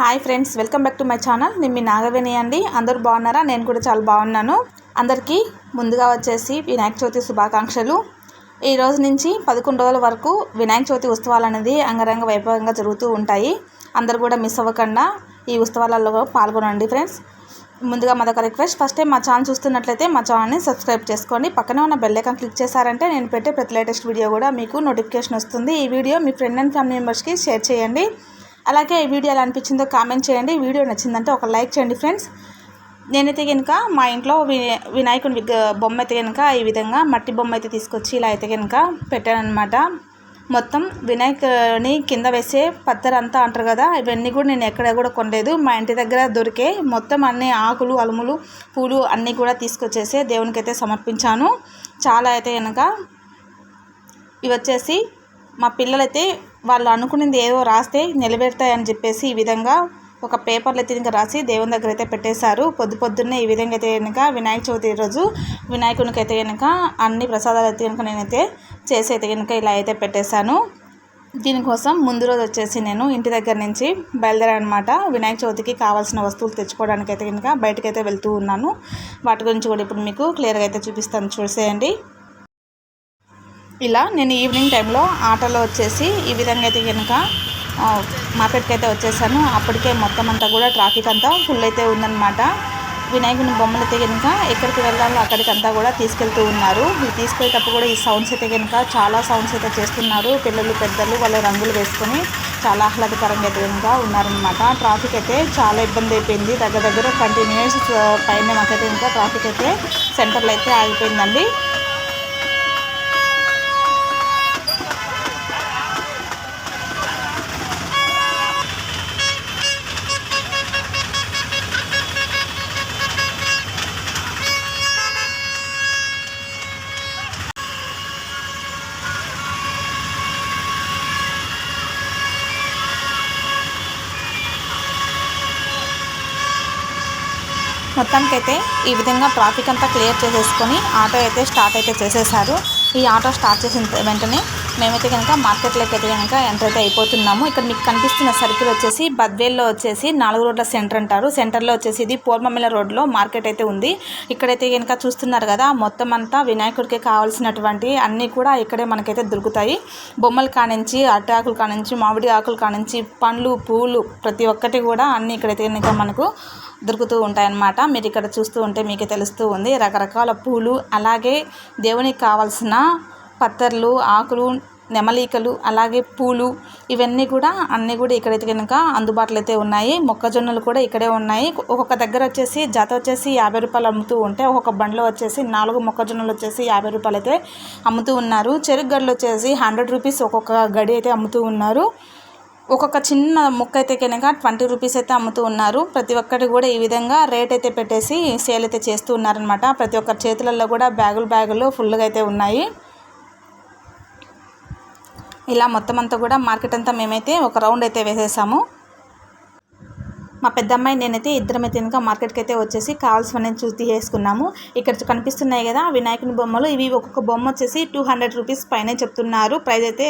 Hi friends welcome back to my channel. నేను మీ నాగవేణి అండి. అందరూ బాగున్నారా? నేను కూడా చాలా బాగున్నాను. అందరికీ ముందుగా వచ్చేసి వినాయక చవితి శుభాకాంక్షలు. ఈ రోజు నుంచి పదకొండు రోజుల వరకు వినాయక చవితి ఉత్సవాలు అనేది అంగరంగ వైభవంగా జరుగుతూ ఉంటాయి. అందరు కూడా మిస్ అవ్వకుండా ఈ ఉత్సవాలలో పాల్గొనండి ఫ్రెండ్స్. ముందుగా మాదొక రిక్వెస్ట్ ఫస్ట్ టైం మా ఛానల్ చూస్తున్నట్లయితే మా ఛానల్ని సబ్స్క్రైబ్ చేసుకోండి. పక్కనే ఉన్న బెల్ ఐకాన్ క్లిక్ చేశారంటే నేను పెట్టే ప్రతి లేటెస్ట్ వీడియో కూడా మీకు నోటిఫికేషన్ వస్తుంది. ఈ వీడియో మీ ఫ్రెండ్ అండ్ ఫ్యామిలీ మెంబర్స్కి షేర్ చేయండి. అలాగే ఈ వీడియో ఎలా అనిపించిందో కామెంట్ చేయండి. వీడియో నచ్చిందంటే ఒక లైక్ చేయండి ఫ్రెండ్స్ నేనైతే కనుక మా ఇంట్లో వి వినాయకుని విగ్ బొమ్మ అయితే కనుక ఈ విధంగా మట్టి బొమ్మ అయితే తీసుకొచ్చి ఇలా అయితే కనుక పెట్టానమాట మొత్తం వినాయకుని కింద వేసే పత్తరంతా అంటారు కదా ఇవన్నీ కూడా నేను ఎక్కడ కూడా కొనలేదు. మా ఇంటి దగ్గర దొరికే మొత్తం అన్ని ఆకులు అలుములు పూలు అన్నీ కూడా తీసుకొచ్చేసి దేవునికి అయితే సమర్పించాను. చాలా అయితే కనుక ఇవి వచ్చేసి మా పిల్లలైతే వాళ్ళు అనుకున్నది ఏదో రాస్తే నిలబెడతాయని చెప్పేసి ఈ విధంగా ఒక పేపర్లు అయితే ఇంకా రాసి దేవుని దగ్గర అయితే పెట్టేశారు. పొద్దు పొద్దున్నే ఈ విధంగా అయితే కనుక వినాయక చవితి రోజు వినాయకునికి అయితే కనుక అన్ని ప్రసాదాలు అయితే కనుక నేనైతే చేసి అయితే కనుక ఇలా అయితే పెట్టేశాను. దీనికోసం ముందు రోజు వచ్చేసి నేను ఇంటి దగ్గర నుంచి బయలుదేరానమాట. వినాయక చవితికి కావాల్సిన వస్తువులు తెచ్చుకోవడానికి అయితే కనుక బయటకైతే వెళ్తూ ఉన్నాను. వాటి గురించి కూడా ఇప్పుడు మీకు క్లియర్గా అయితే చూపిస్తాను. చూసేయండి. ఇలా నేను ఈవినింగ్ టైంలో ఆటోలో వచ్చేసి ఈ విధంగా అయితే కనుక మార్కెట్కి అయితే వచ్చేసాను. అప్పటికే మొత్తం అంతా కూడా ట్రాఫిక్ అంతా ఫుల్ అయితే ఉందన్నమాట. వినాయకుని బొమ్మలు అయితే కనుక ఎక్కడికి వెళ్ళాలో అక్కడికంతా కూడా తీసుకెళ్తూ ఉన్నారు. ఈ తీసుకెళ్ళేటప్పుడు కూడా ఈ సౌండ్స్ అయితే కనుక చాలా సౌండ్స్ అయితే చేస్తున్నారు. పిల్లలు పెద్దలు వాళ్ళ రంగులు వేసుకొని చాలా ఆహ్లాదకరంగా అయితే కనుక ఉన్నారనమాట ట్రాఫిక్ అయితే చాలా ఇబ్బంది అయిపోయింది. దగ్గర దగ్గర కంటిన్యూస్ పైన మాకైతే ఇంకా ట్రాఫిక్ అయితే సెంటర్లో అయితే ఆగిపోయిందండి. మొత్తానికైతే ఈ విధంగా ట్రాఫిక్ అంతా క్లియర్ చేసేసుకొని ఆటో అయితే స్టార్ట్ అయితే చేసేసారు ఈ ఆటో స్టార్ట్ చేసిన వెంటనే మేమైతే కనుక మార్కెట్లోకి అయితే కనుక ఎంటర్ అయితే అయిపోతున్నాము. ఇక్కడ మీకు కనిపిస్తున్న సర్కిల్ వచ్చేసి బద్వేల్లో వచ్చేసి నాలుగు రోడ్ల సెంటర్ అంటారు. సెంటర్లో వచ్చేసి ఇది పోర్మమిల రోడ్లో మార్కెట్ అయితే ఉంది. ఇక్కడైతే కనుక చూస్తున్నారు కదా మొత్తం అంతా వినాయకుడికి కావాల్సినటువంటి అన్నీ కూడా ఇక్కడే మనకైతే దొరుకుతాయి. బొమ్మలు కానించి అట్ట ఆకులు కానించి మామిడి ఆకులు కానించి పండ్లు పూలు ప్రతి ఒక్కటి కూడా అన్నీ ఇక్కడైతే కనుక మనకు దొరుకుతూ ఉంటాయన్నమాట. మీరు ఇక్కడ చూస్తూ ఉంటే మీకు తెలుస్తూ ఉంది. రకరకాల పూలు అలాగే దేవునికి కావాల్సిన పత్తర్లు ఆకులు నెమలికలు అలాగే పూలు ఇవన్నీ కూడా అన్నీ కూడా ఇక్కడైతే కనుక అందుబాటులో అయితే ఉన్నాయి. మొక్కజొన్నలు కూడా ఇక్కడే ఉన్నాయి. ఒక్కొక్క దగ్గర వచ్చేసి జత వచ్చేసి యాభై రూపాయలు అమ్ముతూ ఉంటే ఒక్కొక్క బండ్లో వచ్చేసి నాలుగు మొక్కజొన్నలు వచ్చేసి యాభై రూపాయలు అయితే అమ్ముతూ ఉన్నారు. చెరుకు గడ్డలు వచ్చేసి హండ్రెడ్ రూపీస్ ఒక్కొక్క గడి అయితే అమ్ముతూ ఉన్నారు. ఒక్కొక్క చిన్న ముక్క అయితే కనుక ట్వంటీ రూపీస్ అయితే అమ్ముతూ ఉన్నారు. ప్రతి ఒక్కటి కూడా ఈ విధంగా రేట్ అయితే పెట్టేసి సేల్ అయితే చేస్తూ ఉన్నారనమాట ప్రతి ఒక్కరి చేతులలో కూడా బ్యాగులు బ్యాగులు ఫుల్గా అయితే ఉన్నాయి. ఇలా మొత్తం అంతా కూడా మార్కెట్ అంతా మేమైతే ఒక రౌండ్ అయితే వేసేసాము. మా పెద్దమ్మాయి నేనైతే ఇద్దరమైతే అయితే ఇంకా మార్కెట్కి అయితే వచ్చేసి కావాల్సిన చూసి తీసుకున్నాము ఇక్కడ కనిపిస్తున్నాయి కదా వినాయకుని బొమ్మలు. ఇవి ఒక్కొక్క బొమ్మ వచ్చేసి టూ హండ్రెడ్ రూపీస్ పైనే చెప్తున్నారు. ప్రైస్ అయితే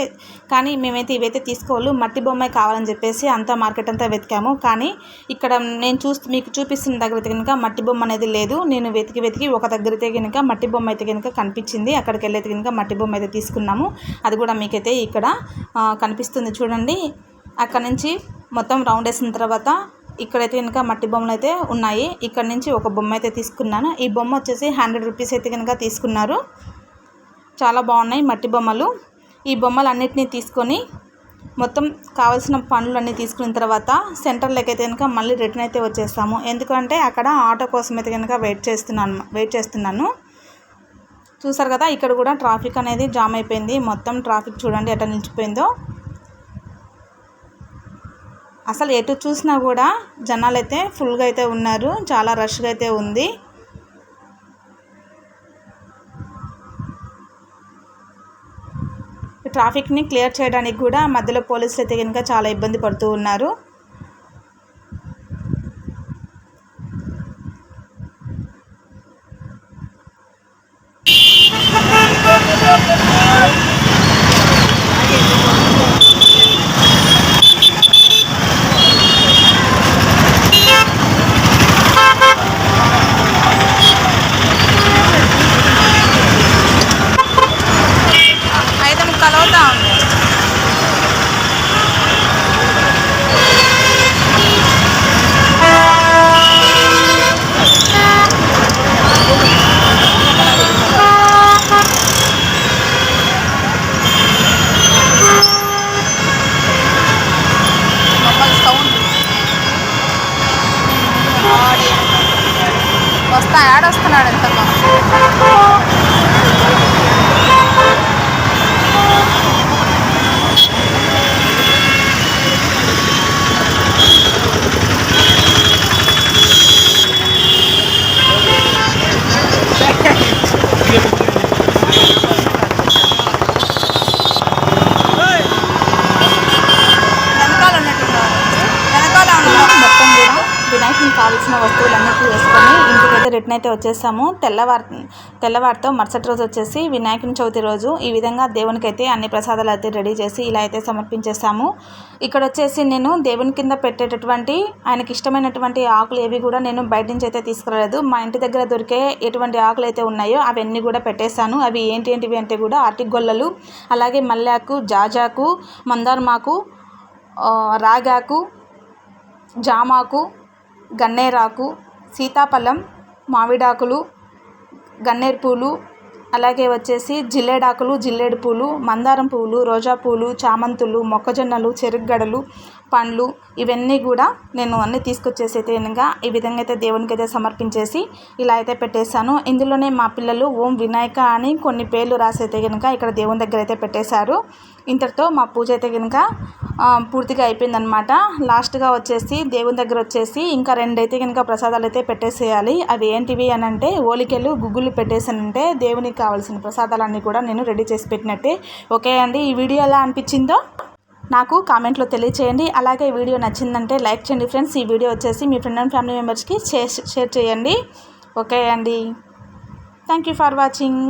కానీ మేమైతే ఇవైతే తీసుకోవాలి. మట్టి బొమ్మ కావాలని చెప్పేసి అంతా మార్కెట్ అంతా వెతికాము. కానీ ఇక్కడ నేను చూస్తూ మీకు చూపిస్తున్న దగ్గర అయితే కనుక మట్టి బొమ్మ అనేది లేదు. నేను వెతికి వెతికి ఒక దగ్గర అయితే కనుక మట్టి బొమ్మ అయితే కనుక కనిపించింది. అక్కడికి వెళ్ళైతే కనుక మట్టి బొమ్మ అయితే తీసుకున్నాము. అది కూడా మీకైతే ఇక్కడ కనిపిస్తుంది చూడండి. అక్కడ నుంచి మొత్తం రౌండ్ వేసిన తర్వాత ఇక్కడైతే కనుక మట్టి బొమ్మలు అయితే ఉన్నాయి. ఇక్కడ నుంచి ఒక బొమ్మ అయితే తీసుకున్నాను. ఈ బొమ్మ వచ్చేసి హండ్రెడ్ రూపీస్ అయితే కనుక తీసుకున్నారు. చాలా బాగున్నాయి మట్టి బొమ్మలు. ఈ బొమ్మలు అన్నిటినీ తీసుకొని మొత్తం కావాల్సిన పనులన్నీ తీసుకున్న తర్వాత సెంటర్లోకి అయితే కనుక మళ్ళీ రిటర్న్ అయితే వచ్చేస్తాము. ఎందుకంటే అక్కడ ఆటో కోసం అయితే కనుక వెయిట్ చేస్తున్నాను వెయిట్ చేస్తున్నాను. చూసారు కదా ఇక్కడ కూడా ట్రాఫిక్ అనేది జామ్ అయిపోయింది. మొత్తం ట్రాఫిక్ చూడండి ఎట్లా నిలిచిపోయిందో. అసలు ఎటు చూసినా కూడా జనాలు అయితే ఫుల్గా అయితే ఉన్నారు చాలా రష్గా అయితే ఉంది ట్రాఫిక్ని క్లియర్ చేయడానికి కూడా మధ్యలో పోలీసులు అయితే కనుక చాలా ఇబ్బంది పడుతూ ఉన్నారు మా యాడ్ వస్తున్నాడు ఎంతకో వెనకాల ఉన్నట్టున్నారు వెనకాల మొత్తం కూడా వినాయకునికి కావాల్సిన వస్తువులన్నిటి వేసుకొని ఇంటికైతే రిటర్న్ అయితే వచ్చేసాము. తెల్లవారు తెల్లవారితో మరుసటి రోజు వచ్చేసి వినాయకుని చవితి రోజు. ఈ విధంగా దేవునికి అయితే అన్ని ప్రసాదాలు అయితే రెడీ చేసి ఇలా అయితే సమర్పించేసాము ఇక్కడ వచ్చేసి నేను దేవుని కింద పెట్టేటటువంటి ఆయనకి ఇష్టమైనటువంటి ఆకులు ఏవి కూడా నేను బయట నుంచి అయితే తీసుకురాలేదు. మా ఇంటి దగ్గర దొరికే ఎటువంటి ఆకులు అయితే ఉన్నాయో అవన్నీ కూడా పెట్టేశాను. అవి ఏంటి ఏంటివి అంటే కూడా అరటిగొల్లలు అలాగే మల్లాకు జాజాకు మందారమాకు రాగాకు జామాకు గన్నేరాకు సీతాఫలం మామిడాకులు గన్నేరు పూలు అలాగే వచ్చేసి జిల్లేడాకులు జిల్లేడు పూలు మందారం పూలు రోజా పూలు చామంతులు మొక్కజొన్నలు చెరుగ్గడలు పండ్లు ఇవన్నీ కూడా నేను అన్నీ తీసుకొచ్చేసి కనుక ఈ విధంగా అయితే దేవునికి అయితే సమర్పించేసి ఇలా అయితే పెట్టేశాను. ఇందులోనే మా పిల్లలు ఓం వినాయక అని కొన్ని పేర్లు రాసి అయితే కనుక ఇక్కడ దేవుని దగ్గర అయితే పెట్టేశారు. ఇంతటితో మా పూజ అయితే కనుక పూర్తిగా అయిపోయిందనమాట లాస్ట్గా వచ్చేసి దేవుని దగ్గర వచ్చేసి ఇంకా రెండైతే కనుక ప్రసాదాలు అయితే పెట్టేసేయాలి. అవి ఏంటివి అని అంటే ఓలికెలు గుగ్గులు పెట్టేసానంటే దేవునికి కావాల్సిన ప్రసాదాలన్నీ కూడా నేను రెడీ చేసి పెట్టినట్టే. ఓకే అండి ఈ వీడియో ఎలా అనిపించిందో నాకు కామెంట్లో తెలియచేయండి. అలాగే వీడియో నచ్చిందంటే లైక్ చేయండి ఫ్రెండ్స్. ఈ వీడియో వచ్చేసి మీ ఫ్రెండ్ అండ్ ఫ్యామిలీ మెంబర్స్కి షేర్ షేర్ చేయండి. ఓకే అండి. Thank you for watching.